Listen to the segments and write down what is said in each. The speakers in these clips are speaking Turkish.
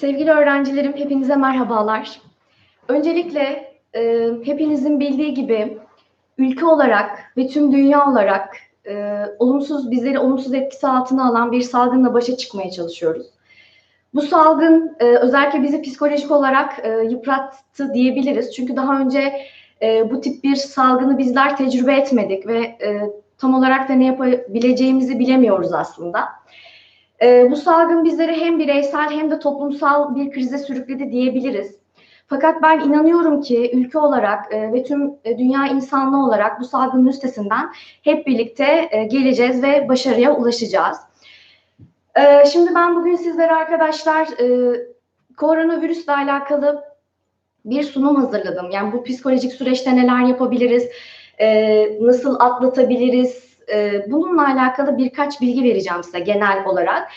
Sevgili öğrencilerim, hepinize merhabalar. Öncelikle e, hepinizin bildiği gibi ülke olarak ve tüm dünya olarak e, olumsuz bizleri olumsuz etkisi altına alan bir salgınla başa çıkmaya çalışıyoruz. Bu salgın e, özellikle bizi psikolojik olarak e, yıprattı diyebiliriz. Çünkü daha önce e, bu tip bir salgını bizler tecrübe etmedik ve e, tam olarak da ne yapabileceğimizi bilemiyoruz aslında. E, bu salgın bizleri hem bireysel hem de toplumsal bir krize sürükledi diyebiliriz. Fakat ben inanıyorum ki ülke olarak e, ve tüm e, dünya insanlığı olarak bu salgının üstesinden hep birlikte e, geleceğiz ve başarıya ulaşacağız. E, şimdi ben bugün sizlere arkadaşlar e, koronavirüsle alakalı bir sunum hazırladım. Yani bu psikolojik süreçte neler yapabiliriz, e, nasıl atlatabiliriz, e, bununla alakalı birkaç bilgi vereceğim size genel olarak.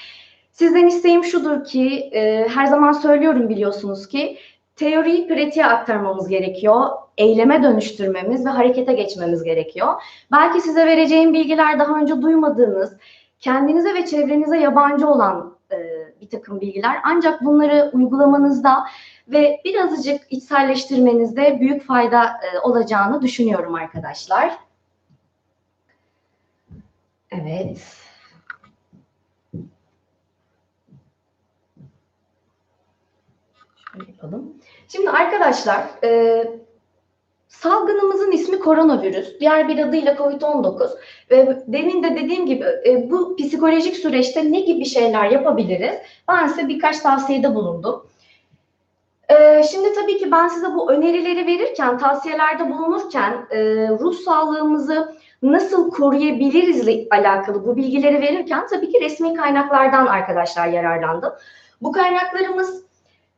Sizden isteğim şudur ki, e, her zaman söylüyorum biliyorsunuz ki, teoriyi pratiğe aktarmamız gerekiyor, eyleme dönüştürmemiz ve harekete geçmemiz gerekiyor. Belki size vereceğim bilgiler daha önce duymadığınız, kendinize ve çevrenize yabancı olan e, bir takım bilgiler. Ancak bunları uygulamanızda ve birazcık içselleştirmenizde büyük fayda e, olacağını düşünüyorum arkadaşlar. Evet. Şöyle yapalım. Şimdi arkadaşlar, e, salgınımızın ismi koronavirüs, diğer bir adıyla COVID-19 ve demin de dediğim gibi e, bu psikolojik süreçte ne gibi şeyler yapabiliriz? Ben size birkaç tavsiyede bulundum. E, şimdi tabii ki ben size bu önerileri verirken, tavsiyelerde bulunurken e, ruh sağlığımızı nasıl koruyabilirizle alakalı bu bilgileri verirken tabii ki resmi kaynaklardan arkadaşlar yararlandım. Bu kaynaklarımız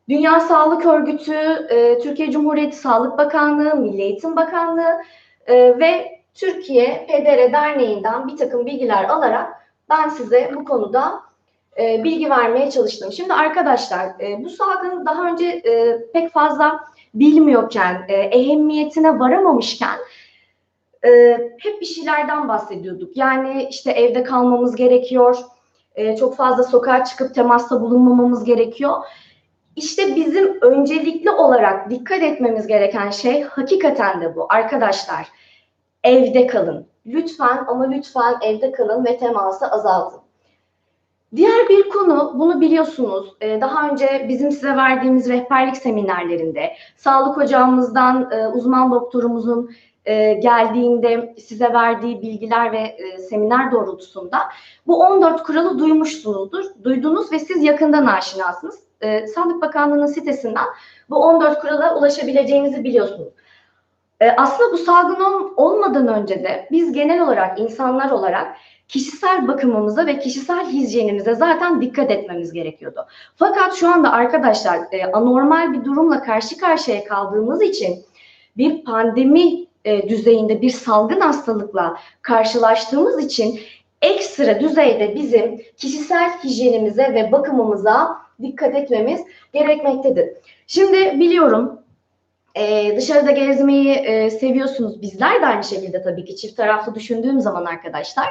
Dünya Sağlık Örgütü, e, Türkiye Cumhuriyeti Sağlık Bakanlığı, Milli Eğitim Bakanlığı e, ve Türkiye PDR Derneği'nden bir takım bilgiler alarak ben size bu konuda e, bilgi vermeye çalıştım. Şimdi arkadaşlar bu salgın daha önce pek fazla bilmiyorken, ehemmiyetine varamamışken e, hep bir şeylerden bahsediyorduk. Yani işte evde kalmamız gerekiyor, e, çok fazla sokağa çıkıp temasta bulunmamamız gerekiyor. İşte bizim öncelikli olarak dikkat etmemiz gereken şey hakikaten de bu arkadaşlar. Evde kalın. Lütfen ama lütfen evde kalın ve teması azaltın. Diğer bir konu, bunu biliyorsunuz, e, daha önce bizim size verdiğimiz rehberlik seminerlerinde, sağlık hocamızdan e, uzman doktorumuzun e, geldiğinde size verdiği bilgiler ve e, seminer doğrultusunda bu 14 kuralı duymuşsunuzdur. Duydunuz ve siz yakından aşinasınız. E, Sağlık Bakanlığı'nın sitesinden bu 14 kurala ulaşabileceğinizi biliyorsunuz. E, aslında bu salgın olmadan önce de biz genel olarak insanlar olarak kişisel bakımımıza ve kişisel hijyenimize zaten dikkat etmemiz gerekiyordu. Fakat şu anda arkadaşlar e, anormal bir durumla karşı karşıya kaldığımız için bir pandemi e, düzeyinde bir salgın hastalıkla karşılaştığımız için ekstra düzeyde bizim kişisel hijyenimize ve bakımımıza dikkat etmemiz gerekmektedir. Şimdi biliyorum ee, dışarıda gezmeyi e, seviyorsunuz. Bizler de aynı şekilde tabii ki çift taraflı düşündüğüm zaman arkadaşlar.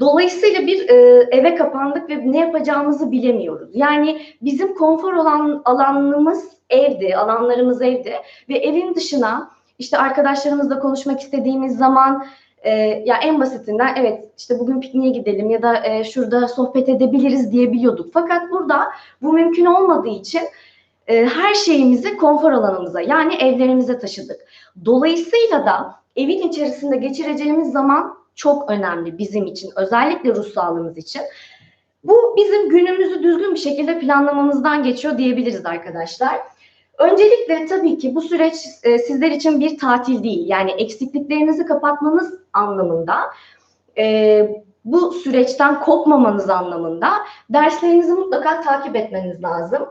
Dolayısıyla bir e, eve kapandık ve ne yapacağımızı bilemiyoruz. Yani bizim konfor olan alanımız evde, alanlarımız evde ve evin dışına işte arkadaşlarımızla konuşmak istediğimiz zaman e, ya en basitinden evet işte bugün pikniğe gidelim ya da e, şurada sohbet edebiliriz diyebiliyorduk. Fakat burada bu mümkün olmadığı için e, her şeyimizi konfor alanımıza yani evlerimize taşıdık. Dolayısıyla da evin içerisinde geçireceğimiz zaman çok önemli bizim için özellikle ruh sağlığımız için. Bu bizim günümüzü düzgün bir şekilde planlamamızdan geçiyor diyebiliriz arkadaşlar. Öncelikle tabii ki bu süreç e, sizler için bir tatil değil. Yani eksikliklerinizi kapatmanız anlamında, e, bu süreçten kopmamanız anlamında derslerinizi mutlaka takip etmeniz lazım.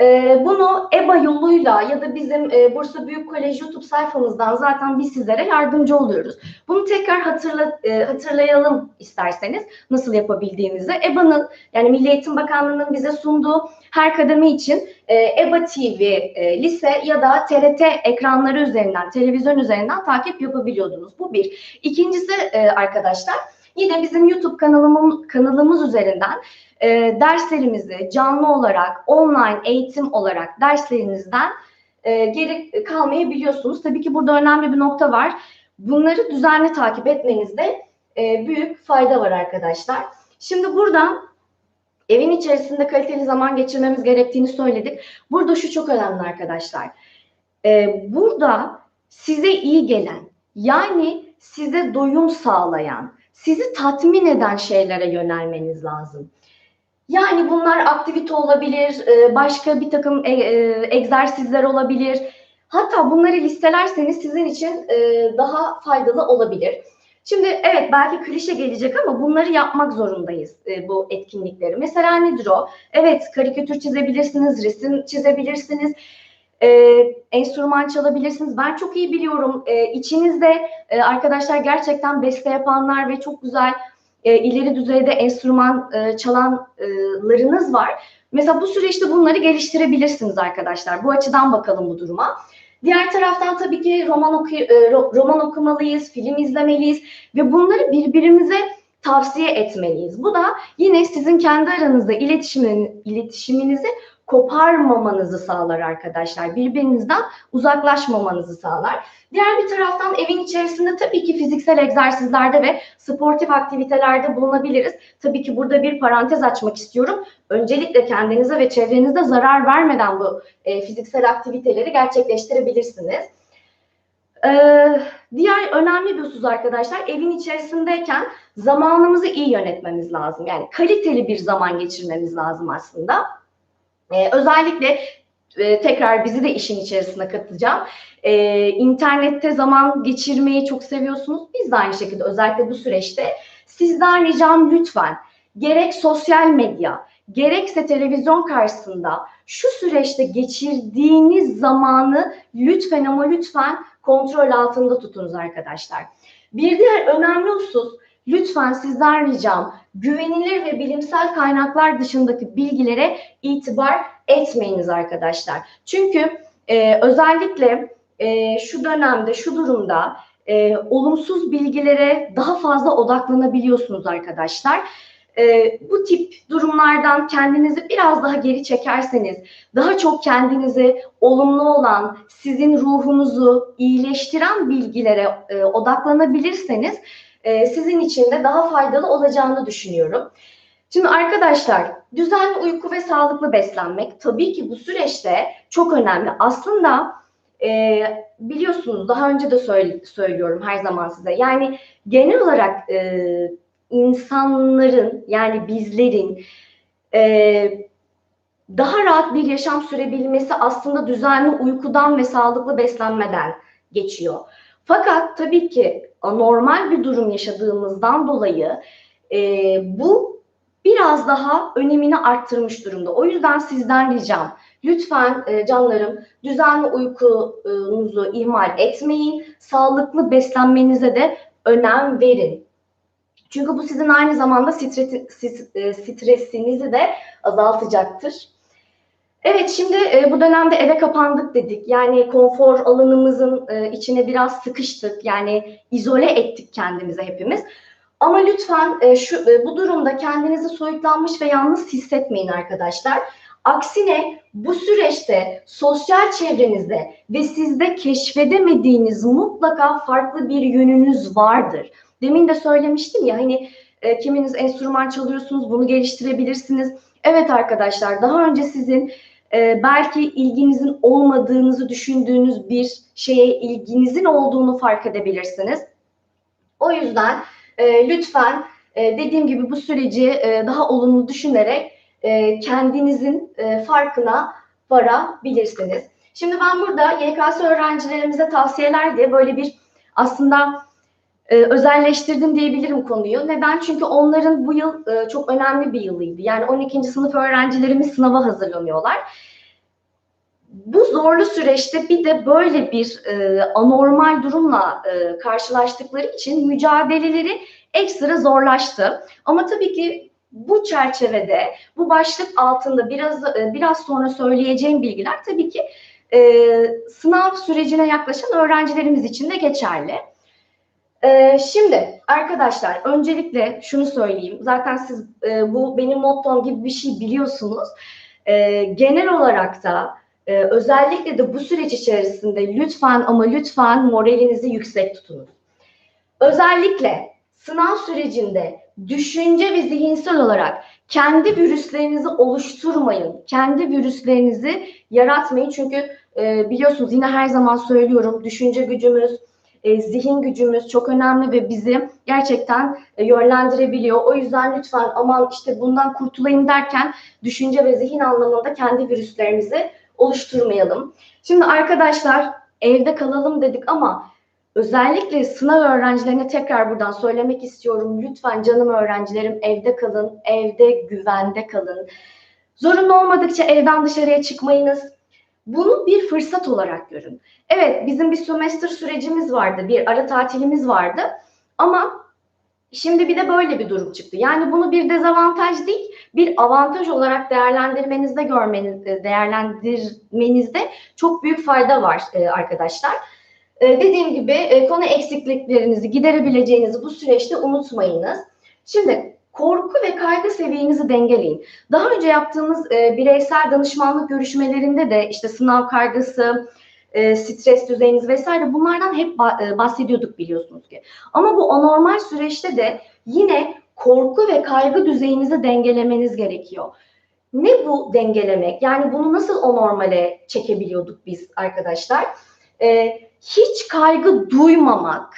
E, bunu EBA yoluyla ya da bizim e, Bursa Büyük Kolej YouTube sayfamızdan zaten biz sizlere yardımcı oluyoruz. Bunu tekrar hatırla, e, hatırlayalım isterseniz nasıl yapabildiğinizi. EBA'nın yani Milli Eğitim Bakanlığı'nın bize sunduğu her kademe için EBA TV, e, lise ya da TRT ekranları üzerinden, televizyon üzerinden takip yapabiliyordunuz. Bu bir. İkincisi arkadaşlar yine bizim YouTube kanalımız, kanalımız üzerinden e, derslerimizi canlı olarak, online eğitim olarak derslerinizden e, geri kalmayabiliyorsunuz. Tabii ki burada önemli bir nokta var. Bunları düzenli takip etmenizde e, büyük fayda var arkadaşlar. Şimdi buradan evin içerisinde kaliteli zaman geçirmemiz gerektiğini söyledik. Burada şu çok önemli arkadaşlar. E, burada size iyi gelen, yani size doyum sağlayan, sizi tatmin eden şeylere yönelmeniz lazım. Yani bunlar aktivite olabilir, e, başka bir takım e, e, egzersizler olabilir. Hatta bunları listelerseniz sizin için daha faydalı olabilir. Şimdi evet belki klişe gelecek ama bunları yapmak zorundayız bu etkinlikleri. Mesela nedir o? Evet karikatür çizebilirsiniz, resim çizebilirsiniz, enstrüman çalabilirsiniz. Ben çok iyi biliyorum içinizde arkadaşlar gerçekten beste yapanlar ve çok güzel e, ileri düzeyde enstrüman e, çalanlarınız var. Mesela bu süreçte bunları geliştirebilirsiniz arkadaşlar. Bu açıdan bakalım bu duruma. Diğer taraftan tabii ki roman, oku e, roman okumalıyız, film izlemeliyiz ve bunları birbirimize tavsiye etmeliyiz. Bu da yine sizin kendi aranızda iletişimin, iletişiminizi koparmamanızı sağlar arkadaşlar. Birbirinizden uzaklaşmamanızı sağlar. Diğer bir taraftan evin içerisinde tabii ki fiziksel egzersizlerde ve sportif aktivitelerde bulunabiliriz. Tabii ki burada bir parantez açmak istiyorum. Öncelikle kendinize ve çevrenize zarar vermeden bu e, fiziksel aktiviteleri gerçekleştirebilirsiniz. Ee, diğer önemli bir husus arkadaşlar evin içerisindeyken zamanımızı iyi yönetmemiz lazım. Yani kaliteli bir zaman geçirmemiz lazım aslında. Ee, özellikle e, tekrar bizi de işin içerisine katacağım. Ee, internette zaman geçirmeyi çok seviyorsunuz. Biz de aynı şekilde özellikle bu süreçte sizden ricam lütfen gerek sosyal medya, gerekse televizyon karşısında şu süreçte geçirdiğiniz zamanı lütfen ama lütfen kontrol altında tutunuz arkadaşlar. Bir diğer önemli husus lütfen sizden ricam güvenilir ve bilimsel kaynaklar dışındaki bilgilere itibar etmeyiniz arkadaşlar. Çünkü e, özellikle e, şu dönemde, şu durumda e, olumsuz bilgilere daha fazla odaklanabiliyorsunuz arkadaşlar. E, bu tip durumlardan kendinizi biraz daha geri çekerseniz, daha çok kendinizi olumlu olan, sizin ruhunuzu iyileştiren bilgilere e, odaklanabilirseniz e, sizin için de daha faydalı olacağını düşünüyorum. Şimdi arkadaşlar düzenli uyku ve sağlıklı beslenmek tabii ki bu süreçte çok önemli. Aslında e, biliyorsunuz daha önce de söyle, söylüyorum her zaman size. Yani genel olarak e, insanların yani bizlerin e, daha rahat bir yaşam sürebilmesi aslında düzenli uykudan ve sağlıklı beslenmeden geçiyor. Fakat tabii ki anormal bir durum yaşadığımızdan dolayı e, bu biraz daha önemini arttırmış durumda. O yüzden sizden ricam lütfen e, canlarım düzenli uykunuzu ihmal etmeyin. Sağlıklı beslenmenize de önem verin. Çünkü bu sizin aynı zamanda stresi, e, stresinizi de azaltacaktır. Evet şimdi e, bu dönemde eve kapandık dedik. Yani konfor alanımızın e, içine biraz sıkıştık. Yani izole ettik kendimizi hepimiz. Ama lütfen e, şu e, bu durumda kendinizi soyutlanmış ve yalnız hissetmeyin arkadaşlar. Aksine bu süreçte sosyal çevrenizde ve sizde keşfedemediğiniz mutlaka farklı bir yönünüz vardır. Demin de söylemiştim ya hani e, kiminiz enstrüman çalıyorsunuz bunu geliştirebilirsiniz. Evet arkadaşlar daha önce sizin e, belki ilginizin olmadığınızı düşündüğünüz bir şeye ilginizin olduğunu fark edebilirsiniz. O yüzden e, lütfen e, dediğim gibi bu süreci e, daha olumlu düşünerek kendinizin farkına varabilirsiniz. Şimdi ben burada YKS öğrencilerimize tavsiyeler diye böyle bir aslında e, özelleştirdim diyebilirim konuyu. Neden? Çünkü onların bu yıl e, çok önemli bir yılıydı. Yani 12. sınıf öğrencilerimiz sınava hazırlanıyorlar. Bu zorlu süreçte bir de böyle bir e, anormal durumla e, karşılaştıkları için mücadeleleri ekstra zorlaştı. Ama tabii ki bu çerçevede, bu başlık altında biraz e, biraz sonra söyleyeceğim bilgiler tabii ki e, sınav sürecine yaklaşan öğrencilerimiz için de geçerli. Ee, şimdi arkadaşlar öncelikle şunu söyleyeyim. Zaten siz e, bu benim mottom gibi bir şey biliyorsunuz. E, genel olarak da e, özellikle de bu süreç içerisinde lütfen ama lütfen moralinizi yüksek tutunuz. Özellikle sınav sürecinde düşünce ve zihinsel olarak kendi virüslerinizi oluşturmayın. Kendi virüslerinizi yaratmayın. Çünkü e, biliyorsunuz yine her zaman söylüyorum düşünce gücümüz, e, zihin gücümüz çok önemli ve bizi gerçekten e, yönlendirebiliyor. O yüzden lütfen aman işte bundan kurtulayım derken düşünce ve zihin anlamında kendi virüslerimizi oluşturmayalım. Şimdi arkadaşlar evde kalalım dedik ama özellikle sınav öğrencilerine tekrar buradan söylemek istiyorum. Lütfen canım öğrencilerim evde kalın, evde güvende kalın. Zorunlu olmadıkça evden dışarıya çıkmayınız. Bunu bir fırsat olarak görün. Evet bizim bir sömestr sürecimiz vardı, bir ara tatilimiz vardı ama şimdi bir de böyle bir durum çıktı. Yani bunu bir dezavantaj değil, bir avantaj olarak değerlendirmenizde görmenizde, değerlendirmenizde çok büyük fayda var e, arkadaşlar. E, dediğim gibi e, konu eksikliklerinizi giderebileceğinizi bu süreçte unutmayınız. Şimdi korku ve kaygı seviyenizi dengeleyin. Daha önce yaptığımız e, bireysel danışmanlık görüşmelerinde de işte sınav kaygısı, e, stres düzeyiniz vesaire bunlardan hep e, bahsediyorduk biliyorsunuz ki. Ama bu anormal süreçte de yine korku ve kaygı düzeyinizi dengelemeniz gerekiyor. Ne bu dengelemek? Yani bunu nasıl o normale çekebiliyorduk biz arkadaşlar? Ee, hiç kaygı duymamak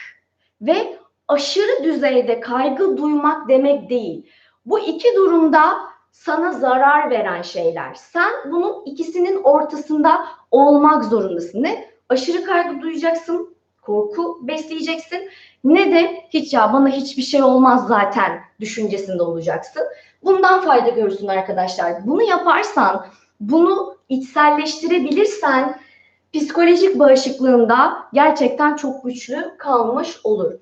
ve aşırı düzeyde kaygı duymak demek değil. Bu iki durumda sana zarar veren şeyler. Sen bunun ikisinin ortasında olmak zorundasın. Ne? Aşırı kaygı duyacaksın, korku besleyeceksin. Ne de hiç ya bana hiçbir şey olmaz zaten düşüncesinde olacaksın. Bundan fayda görürsün arkadaşlar. Bunu yaparsan, bunu içselleştirebilirsen psikolojik bağışıklığında gerçekten çok güçlü kalmış olur.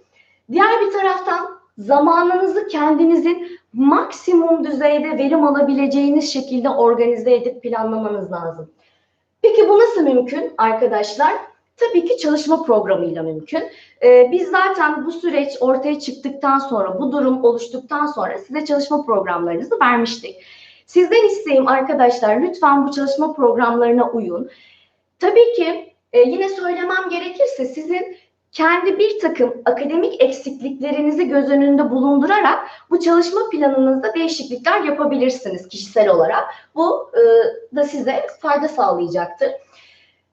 Diğer bir taraftan zamanınızı kendinizin maksimum düzeyde verim alabileceğiniz şekilde organize edip planlamanız lazım. Peki bu nasıl mümkün arkadaşlar? Tabii ki çalışma programıyla mümkün. Ee, biz zaten bu süreç ortaya çıktıktan sonra, bu durum oluştuktan sonra size çalışma programlarınızı vermiştik. Sizden isteğim arkadaşlar lütfen bu çalışma programlarına uyun. Tabii ki e, yine söylemem gerekirse sizin kendi bir takım akademik eksikliklerinizi göz önünde bulundurarak bu çalışma planınızda değişiklikler yapabilirsiniz kişisel olarak. Bu e, da size fayda sağlayacaktır.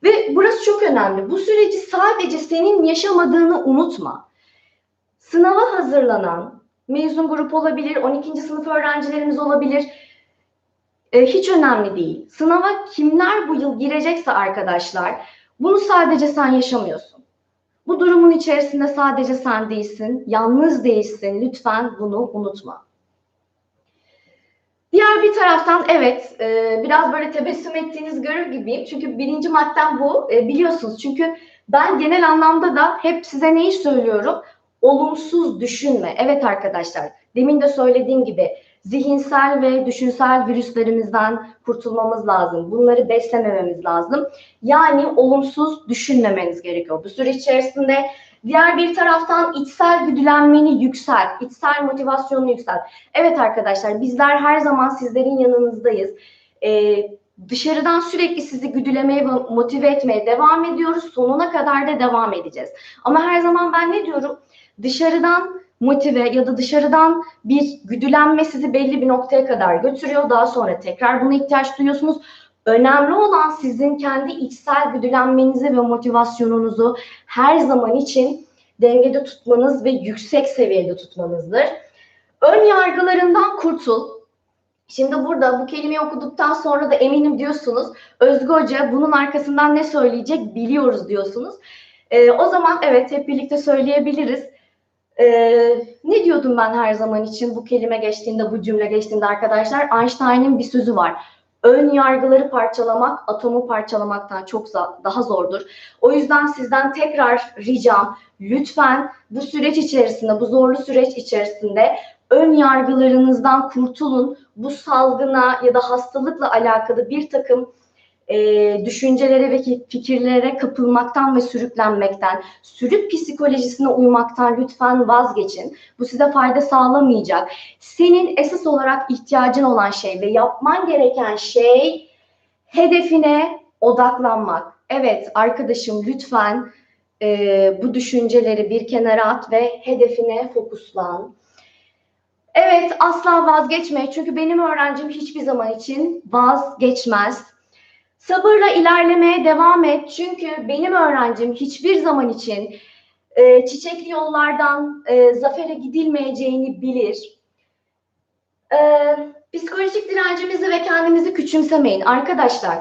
Ve burası çok önemli. Bu süreci sadece senin yaşamadığını unutma. Sınava hazırlanan mezun grup olabilir, 12. sınıf öğrencilerimiz olabilir. E, hiç önemli değil. Sınava kimler bu yıl girecekse arkadaşlar, bunu sadece sen yaşamıyorsun. Bu durumun içerisinde sadece sen değilsin, yalnız değilsin. Lütfen bunu unutma. Diğer bir taraftan evet e, biraz böyle tebessüm ettiğiniz görür gibiyim. Çünkü birinci maddem bu e, biliyorsunuz. Çünkü ben genel anlamda da hep size neyi söylüyorum? Olumsuz düşünme. Evet arkadaşlar demin de söylediğim gibi zihinsel ve düşünsel virüslerimizden kurtulmamız lazım. Bunları beslemememiz lazım. Yani olumsuz düşünmemeniz gerekiyor. Bu süreç içerisinde diğer bir taraftan içsel güdülenmeni yükselt, içsel motivasyonunu yükselt. Evet arkadaşlar bizler her zaman sizlerin yanınızdayız. Ee, dışarıdan sürekli sizi güdülemeye ve motive etmeye devam ediyoruz. Sonuna kadar da devam edeceğiz. Ama her zaman ben ne diyorum? Dışarıdan motive ya da dışarıdan bir güdülenme sizi belli bir noktaya kadar götürüyor. Daha sonra tekrar buna ihtiyaç duyuyorsunuz. Önemli olan sizin kendi içsel güdülenmenizi ve motivasyonunuzu her zaman için dengede tutmanız ve yüksek seviyede tutmanızdır. Ön yargılarından kurtul. Şimdi burada bu kelimeyi okuduktan sonra da eminim diyorsunuz. Özgü Hoca bunun arkasından ne söyleyecek biliyoruz diyorsunuz. Ee, o zaman evet hep birlikte söyleyebiliriz. Ee, ne diyordum ben her zaman için bu kelime geçtiğinde, bu cümle geçtiğinde arkadaşlar? Einstein'ın bir sözü var. Ön yargıları parçalamak, atomu parçalamaktan çok daha zordur. O yüzden sizden tekrar ricam, lütfen bu süreç içerisinde, bu zorlu süreç içerisinde ön yargılarınızdan kurtulun. Bu salgına ya da hastalıkla alakalı bir takım e, düşüncelere ve ki- fikirlere kapılmaktan ve sürüklenmekten, sürük psikolojisine uymaktan lütfen vazgeçin. Bu size fayda sağlamayacak. Senin esas olarak ihtiyacın olan şey ve yapman gereken şey hedefine odaklanmak. Evet arkadaşım lütfen e, bu düşünceleri bir kenara at ve hedefine fokuslan. Evet asla vazgeçme çünkü benim öğrencim hiçbir zaman için vazgeçmez. Sabırla ilerlemeye devam et çünkü benim öğrencim hiçbir zaman için e, çiçekli yollardan e, zafere gidilmeyeceğini bilir. E, psikolojik direncimizi ve kendimizi küçümsemeyin arkadaşlar.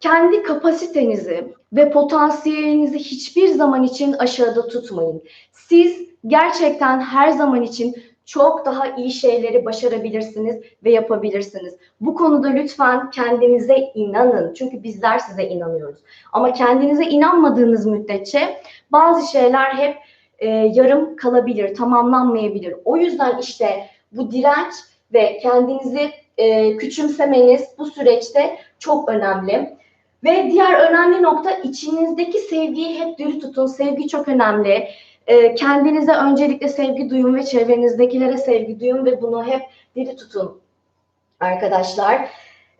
Kendi kapasitenizi ve potansiyelinizi hiçbir zaman için aşağıda tutmayın. Siz gerçekten her zaman için çok daha iyi şeyleri başarabilirsiniz ve yapabilirsiniz. Bu konuda lütfen kendinize inanın. Çünkü bizler size inanıyoruz. Ama kendinize inanmadığınız müddetçe bazı şeyler hep e, yarım kalabilir, tamamlanmayabilir. O yüzden işte bu direnç ve kendinizi e, küçümsemeniz bu süreçte çok önemli. Ve diğer önemli nokta içinizdeki sevgiyi hep diri tutun. Sevgi çok önemli. E, kendinize öncelikle sevgi duyun ve çevrenizdekilere sevgi duyun ve bunu hep diri tutun arkadaşlar.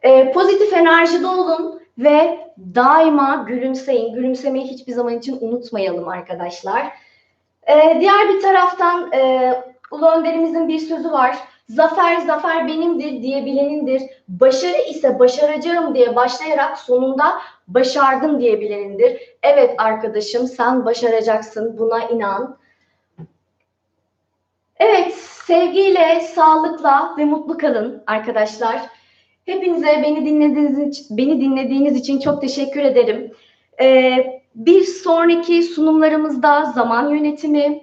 E, pozitif enerjide olun ve daima gülümseyin. Gülümsemeyi hiçbir zaman için unutmayalım arkadaşlar. E, diğer bir taraftan e, Ulu Önderimizin bir sözü var. Zafer zafer benimdir diyebilenindir. Başarı ise başaracağım diye başlayarak sonunda başardım diyebilenindir. Evet arkadaşım sen başaracaksın buna inan. Evet sevgiyle, sağlıkla ve mutlu kalın arkadaşlar. Hepinize beni dinlediğiniz için, beni dinlediğiniz için çok teşekkür ederim. Ee, bir sonraki sunumlarımızda zaman yönetimi,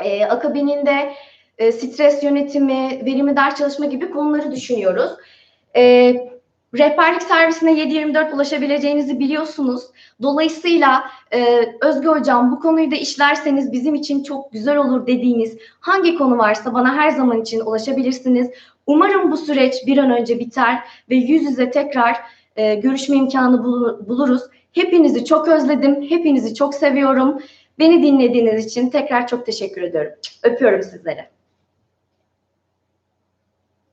e, akabininde e, stres yönetimi, verimli ders çalışma gibi konuları düşünüyoruz. E, rehberlik servisine 7-24 ulaşabileceğinizi biliyorsunuz. Dolayısıyla e, Özge Hocam bu konuyu da işlerseniz bizim için çok güzel olur dediğiniz hangi konu varsa bana her zaman için ulaşabilirsiniz. Umarım bu süreç bir an önce biter ve yüz yüze tekrar e, görüşme imkanı bul- buluruz. Hepinizi çok özledim, hepinizi çok seviyorum. Beni dinlediğiniz için tekrar çok teşekkür ediyorum. Öpüyorum sizleri.